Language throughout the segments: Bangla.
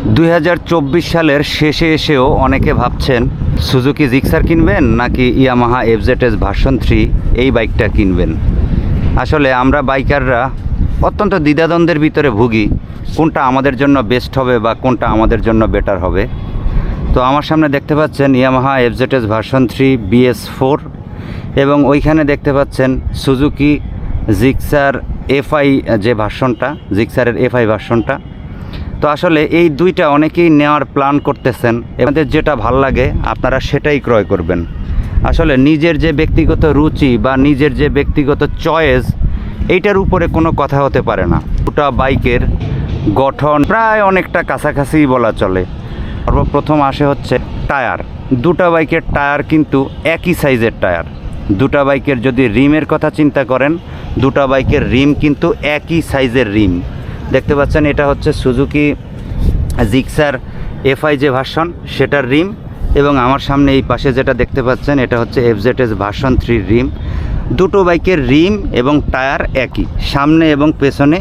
দু হাজার চব্বিশ সালের শেষে এসেও অনেকে ভাবছেন, সুজুকি জিক্সার কিনবেন নাকি ইয়ামাহা এফজেডএস ভার্সন থ্রি এই বাইকটা কিনবেন? আসলে আমরা বাইকাররা অত্যন্ত দ্বিধাদ্বন্দ্বের ভিতরে ভুগি, কোনটা আমাদের জন্য বেস্ট হবে বা কোনটা আমাদের জন্য বেটার হবে। তো আমার সামনে দেখতে পাচ্ছেন Yamaha FZS version three BS four এবং ওইখানে দেখতে পাচ্ছেন সুজুকি জিক্সার এফআই যে ভার্সনটা, জিক্সারের এফআই ভার্সনটা। তো আসলে এই দুইটা অনেকেই নেওয়ার প্ল্যান করতেছেন। এদের যেটা ভালো লাগে, আপনারা সেটাই ক্রয় করবেন। আসলে নিজের যে ব্যক্তিগত রুচি বা নিজের যে ব্যক্তিগত চয়েস এইটার উপরে কোনো কথা হতে পারে না। গোটা বাইকের গঠন প্রায় অনেকটা কাছাকাছি বলা চলে। সর্বপ্রথম আসে হচ্ছে টায়ার। দুটা বাইকের টায়ার কিন্তু একই সাইজের টায়ার। দুটা বাইকের যদি রিমের কথা চিন্তা করেন, দুটা বাইকের রিম কিন্তু একই সাইজের রিম। দেখতে পাচ্ছেন, এটা হচ্ছে সুজুকি জিক্সার এফআই যে ভার্সন সেটার রিম এবং আমার সামনে এই পাশে যেটা দেখতে পাচ্ছেন, এটা হচ্ছে এফজেডএস ভার্সন থ্রির রিম দুটো বাইকের রিম এবং টায়ার একই, সামনে এবং পেছনে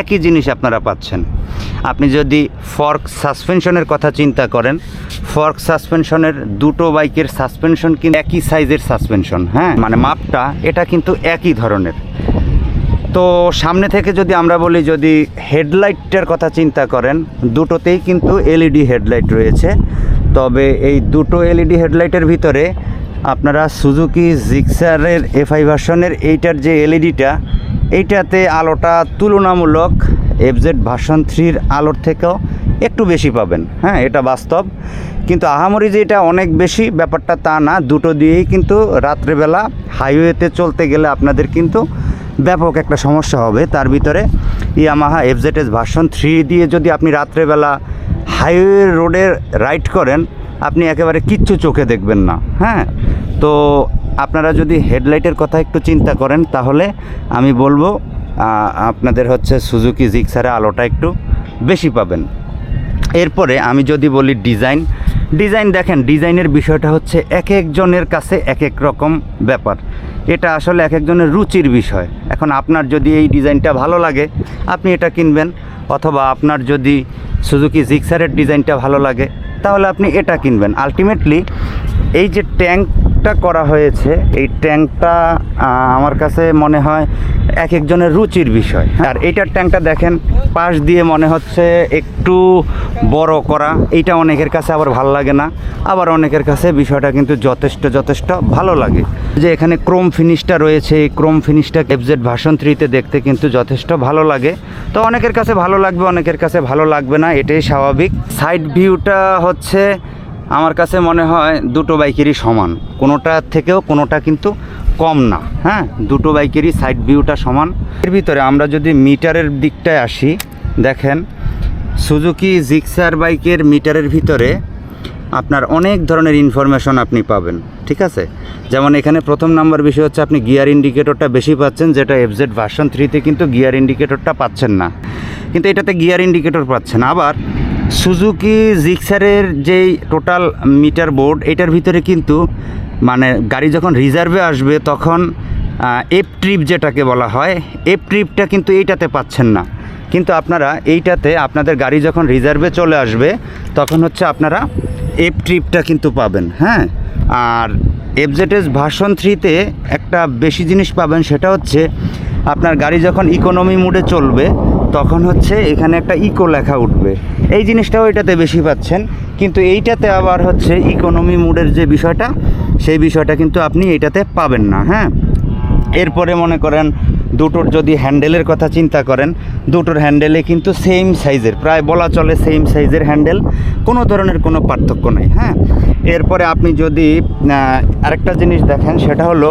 একই জিনিস আপনারা পাচ্ছেন। আপনি যদি ফর্ক সাসপেনশনের কথা চিন্তা করেন ফর্ক সাসপেনশনের দুটো বাইকের সাসপেনশন কিন্তু একই সাইজের সাসপেনশন হ্যাঁ? মানে মাপটা, এটা কিন্তু একই ধরনের। তো সামনে থেকে যদি আমরা বলি, যদি হেডলাইটটার কথা চিন্তা করেন, দুটোতেই কিন্তু এলইডি হেডলাইট রয়েছে। তবে এই দুটো এলইডি হেডলাইটের ভিতরে আপনারা সুজুকি জিক্সারের এফআই ভার্সনের এইটার যে এলইডিটা, এইটাতে আলোটা তুলনামূলক এফজেড ভার্সন থ্রির আলোর থেকেও একটু বেশি পাবেন। হ্যাঁ এটা বাস্তব। কিন্তু আহামরি যে এটা অনেক বেশি, ব্যাপারটা তা না। দুটো দিয়েই কিন্তু রাত্রেবেলা হাইওয়েতে চলতে গেলে আপনাদের কিন্তু ব্যাপক একটা সমস্যা হবে। তার ভিতরে ইয়ামাহা এফজেডএস ভার্সন থ্রি দিয়ে যদি আপনি রাত্রেবেলা হাইওয়ে রোডে রাইড করেন, আপনি একেবারে কিচ্ছু চোখে দেখবেন না। হ্যাঁ? তো আপনারা যদি হেডলাইটের কথা একটু চিন্তা করেন, তাহলে আমি বলব আপনাদের হচ্ছে সুজুকি জিক্সারে আলোটা একটু বেশি পাবেন। এরপরে আমি যদি বলি ডিজাইন ডিজাইন দেখেন, ডিজাইনের বিষয়টা হচ্ছে এক একজনের কাছে এক এক রকম ব্যাপার। এটা আসলে এক একজনের রুচির বিষয়। এখন আপনার যদি এই ডিজাইনটা ভালো লাগে, আপনি এটা কিনবেন। অথবা আপনার যদি সুজুকি জিক্সারের ডিজাইনটা ভালো লাগে, তাহলে আপনি এটা কিনবেন। আলটিমেটলি এই যে ট্যাঙ্কটা করা হয়েছে, এই ট্যাঙ্কটা আমার কাছে মনে হয় এক একজনের রুচির বিষয়। আর এইটার ট্যাঙ্কটা দেখেন, পাশ দিয়ে মনে হচ্ছে একটু বড় করা। এইটা অনেকের কাছে আবার ভালো লাগে না। আবার অনেকের কাছে বিষয়টা কিন্তু যথেষ্ট যথেষ্ট ভালো লাগে। যে এখানে ক্রোম ফিনিশটা রয়েছে, এই ক্রোম ফিনিশটা এফজেড ভার্সন থ্রিতে দেখতে কিন্তু যথেষ্ট ভালো লাগে। তো অনেকের কাছে ভালো লাগবে, অনেকের কাছে ভালো লাগবে না, এটাই স্বাভাবিক। সাইড ভিউটা হচ্ছে আমার কাছে মনে হয় দুটো বাইকেরই সমান। কোনোটা থেকেও কোনোটা কিন্তু কম না হ্যাঁ? দুটো বাইকেরই সাইড ভিউটা সমান। এর ভিতরে আমরা যদি মিটারের দিকটায় আসি, দেখেন সুজুকি জিক্সার বাইকের মিটারের ভিতরে আপনার অনেক ধরনের ইনফরমেশন আপনি পাবেন, ঠিক আছে? যেমন এখানে প্রথম নাম্বার বিষয় হচ্ছে আপনি গিয়ার ইন্ডিকেটরটা বেশি পাচ্ছেন, যেটা এফজেড ভার্সন থ্রিতে কিন্তু গিয়ার ইন্ডিকেটরটা পাচ্ছেন না। কিন্তু এটাতে গিয়ার ইন্ডিকেটর পাচ্ছেন। আবার সুজুকি জিক্সারের যেই টোটাল মিটার বোর্ড এটার ভিতরে কিন্তু মানে গাড়ি যখন রিজার্ভে আসবে তখন এফ ট্রিপ যেটাকে বলা হয় এফ ট্রিপটা কিন্তু এইটাতে পাচ্ছেন না। কিন্তু আপনারা এইটাতে আপনাদের গাড়ি যখন রিজার্ভে চলে আসবে, তখন হচ্ছে আপনারা এফ ট্রিপটা কিন্তু পাবেন হ্যাঁ? আর এফজেডএস ভার্সন থ্রিতে একটা বেশি জিনিস পাবেন, সেটা হচ্ছে আপনার গাড়ি যখন ইকোনমি মুডে চলবে, তখন হচ্ছে এখানে একটা ইকো লেখা উঠবে। এই জিনিসটাও এটাতে বেশি পাচ্ছেন। কিন্তু এইটাতে আবার হচ্ছে ইকোনমি মোডের যে বিষয়টা, সেই বিষয়টা কিন্তু আপনি এইটাতে পাবেন না হ্যাঁ? এরপরে মনে করেন দুটোর যদি হ্যান্ডেলের কথা চিন্তা করেন, দুটোর হ্যান্ডেলে কিন্তু সেম সাইজের প্রায় বলা চলে সেম সাইজের হ্যান্ডেল, কোনো ধরনের কোনো পার্থক্য নেই হ্যাঁ? এরপরে আপনি যদি আরেকটা জিনিস দেখেন, সেটা হলো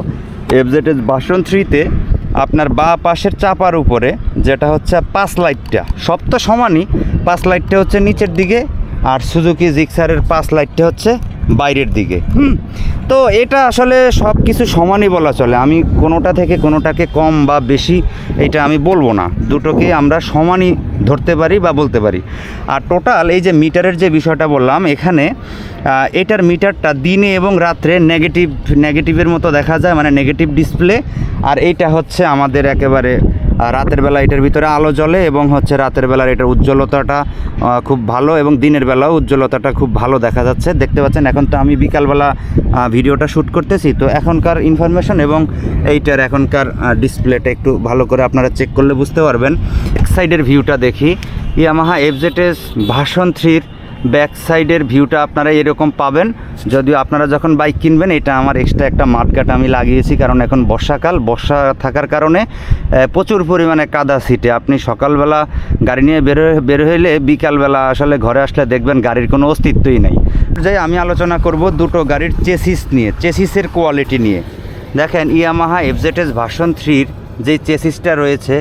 এফজেডএস বাসন থ্রিতে আপনার বা পাশের চাপার উপরে, যেটা হচ্ছে পাঁচ লাইটটা। সব তো সমানই, পাঁচ লাইটটা হচ্ছে নিচের দিকে, আর সুজুকি জিক্সারের পাঁচ লাইটটা হচ্ছে বাইরের দিকে। হুম। তো এটা আসলে সব কিছু সমানই বলা চলে। আমি কোনোটা থেকে কোনোটাকে কম বা বেশি এটা আমি বলব না। দুটোকে আমরা সমানই ধরতে পারি বা বলতে পারি। আর টোটাল এই যে মিটারের যে বিষয়টা বললাম এখানে এটার মিটারটা দিনে এবং রাত্রে নেগেটিভ নেগেটিভের মতো দেখা যায় মানে নেগেটিভ ডিসপ্লে আর এইটা হচ্ছে আমাদের একেবারে রাতের বেলা এটার ভিতরে আলো জ্বলে এবং হচ্ছে রাতের বেলার এটার উজ্জ্বলতাটা খুব ভালো এবং দিনের বেলাও উজ্জ্বলতাটা খুব ভালো দেখা যাচ্ছে। দেখতে পাচ্ছেন, এখন তো আমি বিকালবেলা ভিডিওটা শ্যুট করতেছি। তো এখনকার ইনফরমেশন এবং এইটার এখনকার ডিসপ্লেটা একটু ভালো করে আপনারা চেক করলে বুঝতে পারবেন। এক সাইডের ভিউটা দেখি। ইয়ামাহা এফজেটেস ভাষণ থ্রির ব্যাক সাইডের ভিউটা আপনারা এরকম পাবেন। যদিও আপনারা যখন বাইক কিনবেন, এটা আমার এক্সট্রা একটা মাঠঘাট আমি লাগিয়েছি, কারণ এখন বর্ষাকাল। বর্ষা থাকার কারণে প্রচুর পরিমাণে কাদা সিটে আপনি সকালবেলা গাড়ি নিয়ে বের বের হইলে বিকালবেলা আসলে ঘরে আসলে দেখবেন গাড়ির কোনো অস্তিত্বই নেই। যাই, আমি আলোচনা করব দুটো গাড়ির চেসিস নিয়ে, চেসিসের কোয়ালিটি নিয়ে। দেখেন, ইয়ামাহা এফজেটেস ভার্সন থ্রির যে চেসিসটা রয়েছে,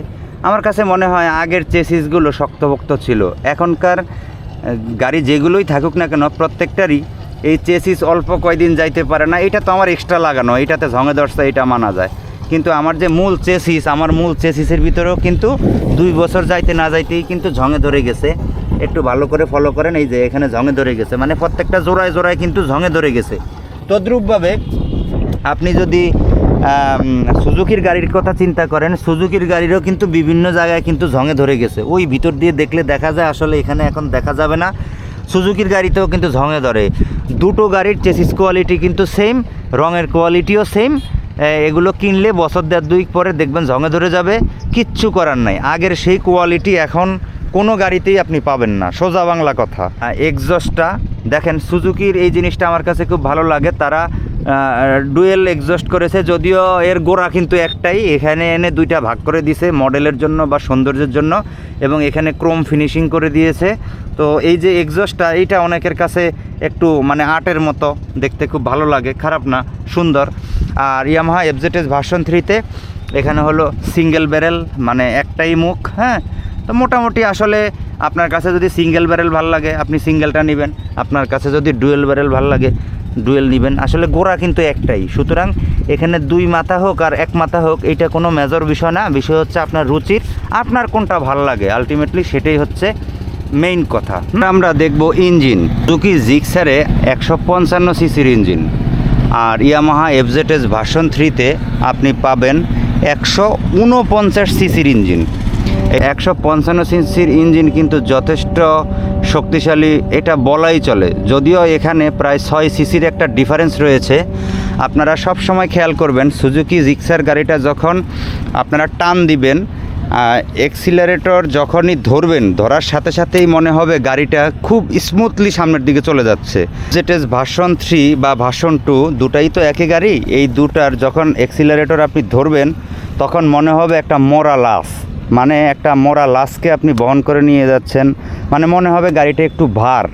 আমার কাছে মনে হয় আগের চেসিসগুলো শক্তপোক্ত ছিল। এখনকার গাড়ি যেগুলোই থাকুক না কেন, প্রত্যেকটারই এই চেসিস অল্প কয়দিন যাইতে পারে না। এটা তো আমার এক্সট্রা লাগানো, এটাতে ঝঙে দর্শা এটা মানা যায়। কিন্তু আমার যে মূল চেসিস, আমার মূল চেসিসের ভিতরেও কিন্তু দুই বছর যাইতে না যাইতেই কিন্তু ঝঙে ধরে গেছে। একটু ভালো করে ফলো করেন, এই যে এখানে ঝঙে ধরে গেছে। মানে প্রত্যেকটা জোড়ায় জোড়ায় কিন্তু ঝঙে ধরে গেছে। তদ্রূপভাবে আপনি যদি সুজুকির গাড়ির কথা চিন্তা করেন, সুজুকির গাড়িরও কিন্তু বিভিন্ন জায়গায় কিন্তু ঝঙে ধরে গেছে। ওই ভিতর দিয়ে দেখলে দেখা যায় আসলে এখানে এখন দেখা যাবে না। সুজুকির গাড়িতেও কিন্তু ঝঙে ধরে। দুটো গাড়ির চেসিস কোয়ালিটি কিন্তু সেম রঙের কোয়ালিটিও সেম এগুলো কিনলে বছর দেড় দুই পরে দেখবেন ঝঙে ধরে যাবে। কিচ্ছু করার নাই। আগের সেই কোয়ালিটি এখন কোনো গাড়িতেই আপনি পাবেন না। সোজা বাংলা কথা। এক্সজস্টটা দেখেন সুজুকির এই জিনিসটা আমার কাছে খুব ভালো লাগে। তারা ডুয়েল এক্সস্ট করেছে, যদিও এর গোড়া কিন্তু একটাই। এখানে এনে দুইটা ভাগ করে দিয়েছে মডেলের জন্য বা সৌন্দর্যের জন্য এবং এখানে ক্রোম ফিনিশিং করে দিয়েছে। তো এই যে এক্সস্টটা এইটা অনেকের কাছে একটু মানে আর্টের মতো, দেখতে খুব ভালো লাগে, খারাপ না, সুন্দর। আর ইয়ামাহা এফজেটেস ভার্সন থ্রিতে এখানে হলো সিঙ্গেল ব্যারেল মানে একটাই মুখ হ্যাঁ? তো মোটামুটি আসলে আপনার কাছে যদি সিঙ্গেল ব্যারেল ভালো লাগে, আপনি সিঙ্গেলটা নেবেন। আপনার কাছে যদি ডুয়েল ব্যারেল ভালো লাগে ডুয়েল নেবেন। আসলে গোড়া কিন্তু একটাই। সুতরাং এখানে দুই মাথা হোক আর এক মাথা হোক এটা কোনো মেজর বিষয় না। বিষয় হচ্ছে আপনার রুচির, আপনার কোনটা ভালো লাগে। আলটিমেটলি সেটাই হচ্ছে মেইন কথা। আমরা দেখব ইঞ্জিন। জুকি জিক্সারে একশো পঞ্চান্ন সিসির ইঞ্জিন। আর ইয়ামাহা এফজেটেস ভার্সন থ্রিতে আপনি পাবেন একশো উনপঞ্চাশ সিসির ইঞ্জিন। একশো পঞ্চান্ন সিসির ইঞ্জিন কিন্তু যথেষ্ট শক্তিশালী, এটা বলাই চলে। যদিও এখানে প্রায় ছয় সিসির একটা ডিফারেন্স রয়েছে। আপনারা সব সময় খেয়াল করবেন, সুজুকি জিক্সার গাড়িটা যখন আপনারা টান দিবেন এক্সিলারেটর যখনই ধরবেন, ধরার সাথে সাথেই মনে হবে গাড়িটা খুব স্মুথলি সামনের দিকে চলে যাচ্ছে। জেটেস ভার্সন থ্রি বা ভার্সন টু দুটাই তো একই গাড়ি, এই দুটার যখন এক্সিলারেটর আপনি ধরবেন, তখন মনে হবে একটা মোরা লাস মানে একটা মরা লাশকে আপনি বহন করে নিয়ে যাচ্ছেন। মানে মনে হবে গাড়িটা একটু ভার।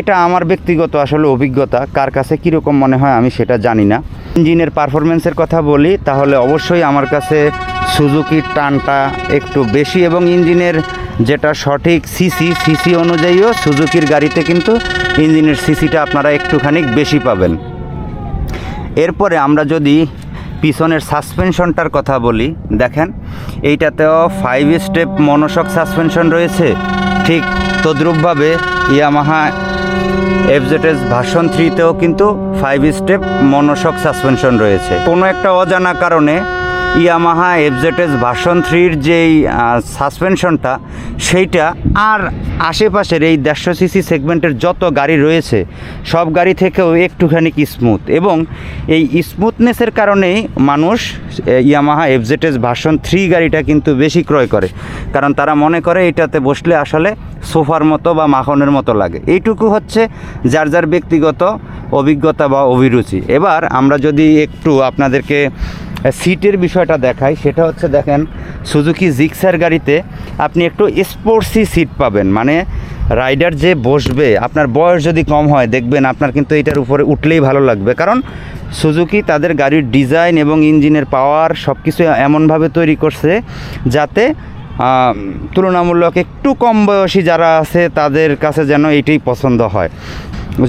এটা আমার ব্যক্তিগত আসলে অভিজ্ঞতা। কার কাছে কীরকম মনে হয় আমি সেটা জানি না। ইঞ্জিনের পারফরমেন্সের কথা বলি, তাহলে অবশ্যই আমার কাছে সুজুকির টানটা একটু বেশি এবং ইঞ্জিনের যেটা সঠিক সিসি সিসি অনুযায়ীও সুজুকির গাড়িতে কিন্তু ইঞ্জিনের সিসিটা আপনারা একটুখানি বেশি পাবেন। এরপরে আমরা যদি পিছনের সাসপেনশনটার কথা বলি, দেখেন এইটাতেও ফাইভ স্টেপ মনোশক সাসপেনশন রয়েছে। ঠিক তদ্রুপভাবে ইয়ামাহা এফজেটেস ভার্সন থ্রিতেও কিন্তু ফাইভ স্টেপ মনোশক সাসপেনশন রয়েছে। কোনো একটা অজানা কারণে ইয়ামাহা এফজেটেস ভার্সন থ্রির যেই সাসপেনশনটা, সেইটা আর আশেপাশের এই দেড়শো সিসি সেগমেন্টের যত গাড়ি রয়েছে, সব গাড়ি থেকেও একটুখানি স্মুথ। এবং এই স্মুথনেসের কারণেই মানুষ ইয়ামাহা এফজেটেস ভার্সন থ্রি গাড়িটা কিন্তু বেশি ক্রয় করে। কারণ তারা মনে করে এটাতে বসলে আসলে সোফার মতো বা মাখনের মতো লাগে। এইটুকু হচ্ছে যার যার ব্যক্তিগত অভিজ্ঞতা বা অভিরুচি। এবার আমরা যদি একটু আপনাদেরকে সিটের বিষয়টা দেখাই, সেটা হচ্ছে দেখেন সুজুকি জিক্সার গাড়িতে আপনি একটু স্পোর্টসি সিট পাবেন মানে রাইডার যে বসবে, আপনার বয়স যদি কম হয়, দেখবেন আপনার কিন্তু এটার উপরে উঠলেই ভালো লাগবে। কারণ সুজুকি তাদের গাড়ির ডিজাইন এবং ইঞ্জিনের পাওয়ার সব কিছু এমনভাবে তৈরি করছে যাতে তুলনামূলক একটু কম বয়সী যারা আছে, তাদের কাছে যেন এইটাই পছন্দ হয়।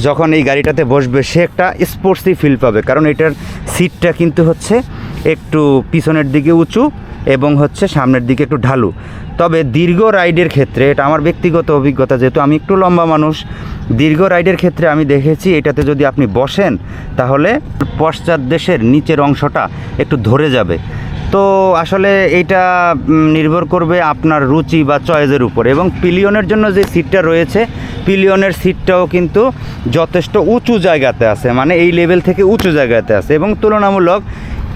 যখন এই গাড়িটাতে বসবে, সে একটা স্পোর্টসি ফিল পাবে, কারণ এটার সিটটা কিন্তু হচ্ছে একটু পিছনের দিকে উঁচু এবং হচ্ছে সামনের দিকে একটু ঢালু। তবে দীর্ঘ রাইডের ক্ষেত্রে, এটা আমার ব্যক্তিগত অভিজ্ঞতা, যেহেতু আমি একটু লম্বা মানুষ, দীর্ঘ রাইডের ক্ষেত্রে আমি দেখেছি, এটাতে যদি আপনি বসেন, তাহলে পশ্চাৎ দেশের নিচের অংশটা একটু ধরে যাবে। তো আসলে এইটা নির্ভর করবে আপনার রুচি বা চয়েসের উপর এবং পিলিয়নের জন্য যে সিটটা রয়েছে, পিলিয়নের সিটটাও কিন্তু যথেষ্ট উঁচু জায়গাতে আছে মানে এই লেভেল থেকে উঁচু জায়গাতে আছে এবং তুলনামূলক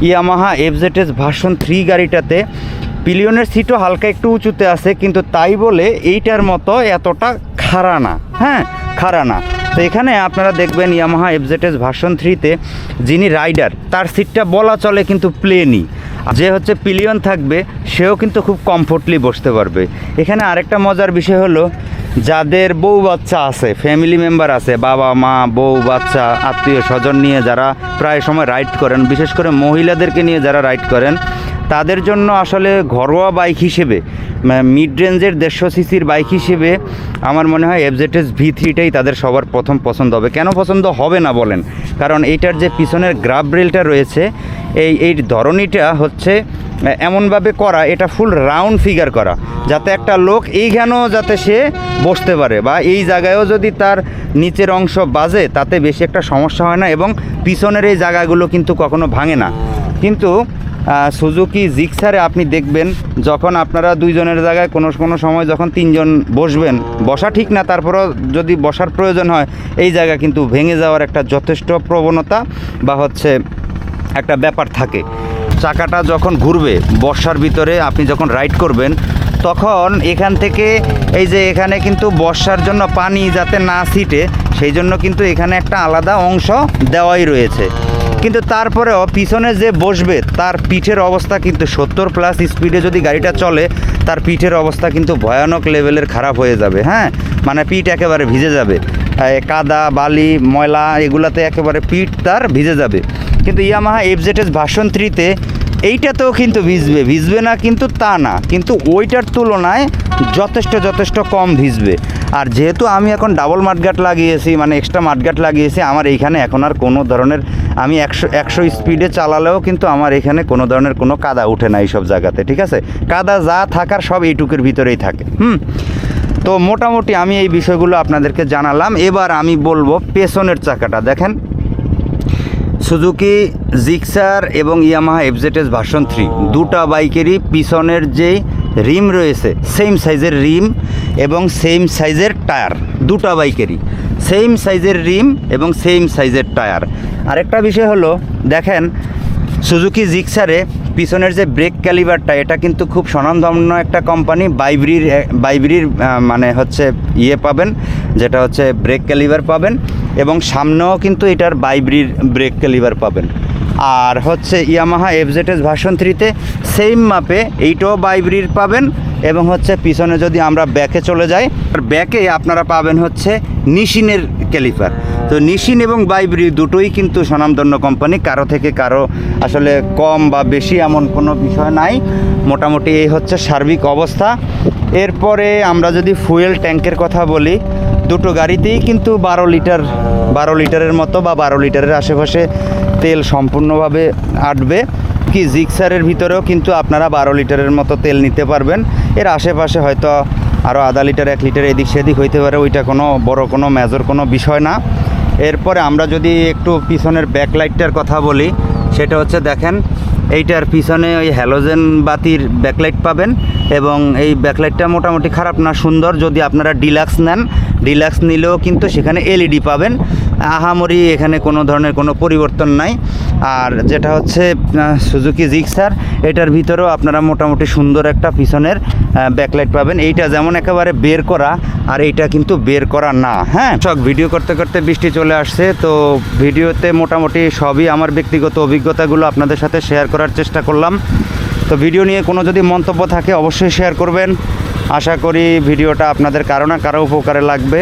ইয়ামাহা এফজেটেস ভার্সন থ্রি গাড়িটাতে। পিলিয়নের সিটও হালকা একটু উঁচুতে আছে, কিন্তু তাই বলে এইটার মতো এতটা খাড়া না। হ্যাঁ খাড়া না। তো এখানে আপনারা দেখবেন ইয়ামাহা এফজেটেস ভার্সন থ্রিতে যিনি রাইডার, তার সিটটা বলা চলে কিন্তু প্লেনই। যে হচ্ছে পিলিয়ন থাকবে, সেও কিন্তু খুব কমফোর্টলি বসতে পারবে। এখানে আরেকটা মজার বিষয় হলো যাদের বউ বাচ্চা আছে ফ্যামিলি মেম্বার আছে, বাবা, মা, বউ, বাচ্চা, আত্মীয় স্বজন নিয়ে যারা প্রায় সময় রাইড করেন, বিশেষ করে মহিলাদেরকে নিয়ে যারা রাইড করেন, তাদের জন্য আসলে ঘরোয়া বাইক হিসেবে মিড রেঞ্জের দেড়শো সিসির বাইক হিসেবে আমার মনে হয় এফজেটেস ভি থ্রিটাই তাদের সবার প্রথম পছন্দ হবে। কেন পছন্দ হবে না বলেন? কারণ এইটার যে পিছনের গ্রাব রেলটা রয়েছে, এই এই ধরনীটা হচ্ছে এমনভাবে করা, এটা ফুল রাউন্ড ফিগার করা, যাতে একটা লোক এইখানেও যাতে সে বসতে পারে বা এই জায়গায়ও যদি তার নিচের অংশ বাজে, তাতে বেশি একটা সমস্যা হয় না এবং পিছনের এই জায়গাগুলো কিন্তু কখনো ভাঙে না। কিন্তু সুজুকি জিক্সারে আপনি দেখবেন, যখন আপনারা দুইজনের জায়গায় কোনো কোনো সময় যখন তিনজন বসবেন, বসা ঠিক না, তারপরেও যদি বসার প্রয়োজন হয়, এই জায়গা কিন্তু ভেঙে যাওয়ার একটা যথেষ্ট প্রবণতা বা হচ্ছে একটা ব্যাপার থাকে। চাকাটা যখন ঘুরবে, বর্ষার ভিতরে আপনি যখন রাইড করবেন, তখন এখান থেকে এই যে এখানে কিন্তু বর্ষার জন্য পানি যাতে না ছিটে, সেই জন্য কিন্তু এখানে একটা আলাদা অংশ দেওয়াই রয়েছে। কিন্তু তারপরেও পিছনে যে বসবে, তার পিঠের অবস্থা কিন্তু সত্তর প্লাস স্পিডে যদি গাড়িটা চলে, তার পিঠের অবস্থা কিন্তু ভয়ানক লেভেলের খারাপ হয়ে যাবে হ্যাঁ? মানে পিঠ একেবারে ভিজে যাবে। কাদা, বালি, ময়লা, এগুলাতে একেবারে পিঠ তার ভিজে যাবে। কিন্তু ইয়ামাহা এফজেটেস ভার্সন থ্রিতে এইটাতেও কিন্তু ভিজবে। ভিজবে না কিন্তু তা না। কিন্তু ওইটার তুলনায় যথেষ্ট যথেষ্ট কম ভিজবে। আর যেহেতু আমি এখন ডাবল মাঠগাট লাগিয়েছি মানে এক্সট্রা মাঠগাট লাগিয়েছি, আমার এইখানে এখন আর কোনো ধরনের আমি একশো একশো স্পিডে চালালেও কিন্তু আমার এখানে কোনো ধরনের কোনো কাদা উঠে না এইসব জায়গাতে, ঠিক আছে? কাদা যা থাকার সব এইটুকুর ভিতরেই থাকে, হুম? তো মোটামুটি আমি এই বিষয়গুলো আপনাদেরকে জানালাম। এবার আমি বলব পেছনের চাকাটা। দেখেন সুজুকি জিক্সার এবং ইয়ামাহা এফজেটেস ভার্সন থ্রি দুটা বাইকেরই পিছনের যেই রিম রয়েছে সেম সাইজের রিম এবং সেম সাইজের টায়ার দুটা বাইকেরই সেম সাইজের রিম এবং সেম সাইজের টায়ার আরেকটা বিষয় হলো, দেখেন সুজুকি জিক্সারে পিছনের যে ব্রেক ক্যালিভারটা এটা কিন্তু খুব স্বনামধন্য একটা কোম্পানি বাইব্রির বাইব্রির মানে হচ্ছে ইয়ে পাবেন, যেটা হচ্ছে ব্রেক ক্যালিভার পাবেন। এবং সামনেও কিন্তু এটার বাইব্রির ব্রেক ক্যালিভার পাবেন। আর হচ্ছে ইয়ামাহা এফজেটেস ভার্সন থ্রিতে সেম মাপে এইটাও বাইব্রির পাবেন এবং হচ্ছে পিছনে যদি আমরা ব্যাকে চলে যাই, আর ব্যাকে আপনারা পাবেন হচ্ছে নিশিনের ক্যালিফার তো নিশিন এবং বাইব্রি দুটোই কিন্তু স্বনামধন্য কোম্পানি কারও থেকে কারও আসলে কম বা বেশি এমন কোনো বিষয় নাই। মোটামুটি এই হচ্ছে সার্বিক অবস্থা। এরপরে আমরা যদি ফুয়েল ট্যাঙ্কের কথা বলি দুটো গাড়িতেই কিন্তু বারো লিটার, বারো লিটারের মতো বা বারো লিটারের আশেপাশে তেল সম্পূর্ণভাবে আটবে। কি জিক্সারের ভিতরেও কিন্তু আপনারা বারো লিটারের মতো তেল নিতে পারবেন। এর আশেপাশে হয়তো আরও আধা লিটার, এক লিটার এদিক সেদিক হইতে পারে, ওইটা কোনো বড়, কোনো মেজর কোনো বিষয় না। এরপরে আমরা যদি একটু পিছনের ব্যাকলাইটটার কথা বলি, সেটা হচ্ছে দেখেন এইটার পিছনে ওই হ্যালোজেন বাতির ব্যাকলাইট পাবেন এবং এই ব্যাকলাইটটা মোটামুটি খারাপ না, সুন্দর। যদি আপনারা ডিলাক্স নেন ডিলাক্স নিলেও কিন্তু সেখানে এলইডি পাবেন। আহামরি এখানে কোনো ধরনের কোনো পরিবর্তন নাই। আর যেটা হচ্ছে সুজুকি জিক্সার এটার ভিতরেও আপনারা মোটামুটি সুন্দর একটা পিছনের ব্যাকলাইট পাবেন। এইটা যেমন একেবারে বের করা, আর এইটা কিন্তু বের করা না হ্যাঁ? সব ভিডিও করতে করতে বৃষ্টি চলে আসছে, তো ভিডিওতে মোটামুটি সবই আমার ব্যক্তিগত অভিজ্ঞতাগুলো আপনাদের সাথে শেয়ার করার চেষ্টা করলাম। তো ভিডিও নিয়ে কোনো যদি মন্তব্য থাকে, অবশ্যই শেয়ার করবেন। আশা করি ভিডিওটা আপনাদের কারও না কারও উপকারে লাগবে।